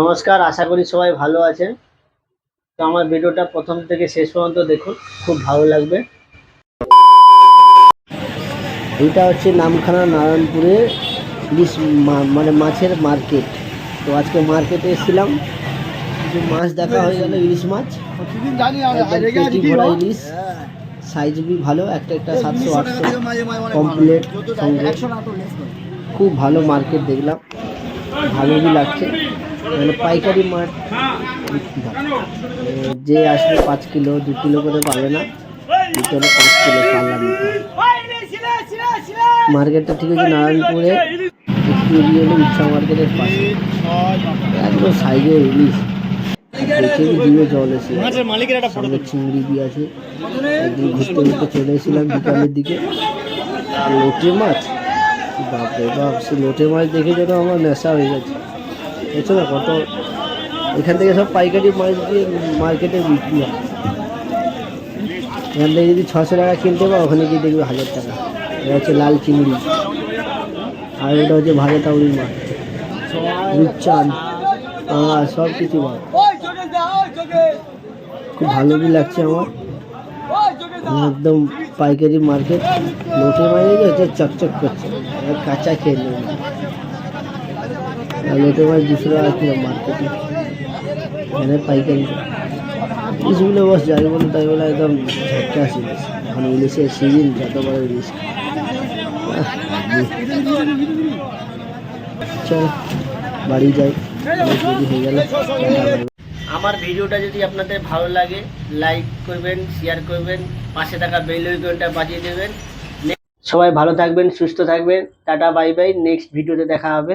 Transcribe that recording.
নমস্কার আশা করি সবাই ভালো আছেন। তো আমার ভিডিওটা প্রথম থেকে শেষ পর্যন্ত দেখুন খুব ভালো লাগবে। এটা হচ্ছে নামখানা নারায়ণপুরে ইলিশ মানে মাছের মার্কেট। তো আজকে মার্কেটে এসেছিলাম। কিছু মাছ দেখা হয়ে গেল ইলিশ মাছ। ইলিশ। সাইজ বি ভালো একটা একটা সাতশো আটশো কমপ্লিট সঙ্গে। খুব ভালো মার্কেট দেখলাম। ভালোই লাগছে। মানে পাইকারি মাছ বিক্রি যে আসবে পাঁচ কিলো দু কিলো করে পাবে না হলে পাঁচ কিলো পাল্লা নিতে মার্কেটটা ঠিক আছে নারায়ণপুরে এগিয়ে ইচ্ছা মার্কেটের পাশে। একদম সাইজে ইলিশ। জিভে জল এসে। চিংড়ি দিয়ে আছে। একদিন ঘুরতে ঘুরতে চলে এসেছিলাম বিকালের দিকে। আর লোটে মাছ? বাপরে বাপ সে লোটে মাছ দেখে যেন আমার নেশা হয়ে গেছে। দেখছ না, কত? এখান থেকে সব পাইকারি মাছ দিয়ে মার্কেটে বিক্রি হয়। এখান থেকে যদি ছশো টাকা কিনতে পারো, ওখানে গিয়ে দেখবে হাজার টাকা। এটা হচ্ছে লাল চিংড়ি। আর এটা হচ্ছে ভাজা টাউরির মাছ। পাঙা সব কিছু খুব ভালো কি লাগছে আমার। একদম পাইকারি মার্কেট লোটে মাছ হচ্ছে চকচক করছে। আর কাঁচা খেয়ে নেবে। লোটে মাছ দুশো টাকা কিলো মার্কেটে এখানে পাইকারি। ইলিশগুলো বস যাই বলে তাই বলে একদম ঝটকা ইলিশ এখন ইলিশের সিজন যত বড় ইলিশ চল, বাড়ি যাই। হয়ে গেল আমার ভিডিওটা যদি আপনাদের ভালো লাগে লাইক করবেন শেয়ার করবেন, পাশে থাকা বেল আইকনটা বাজিয়ে দেবেন। সবাই ভালো থাকবেন, সুস্থ থাকবেন। টাটা বাই বাই নেক্সট ভিডিওতে দেখা হবে।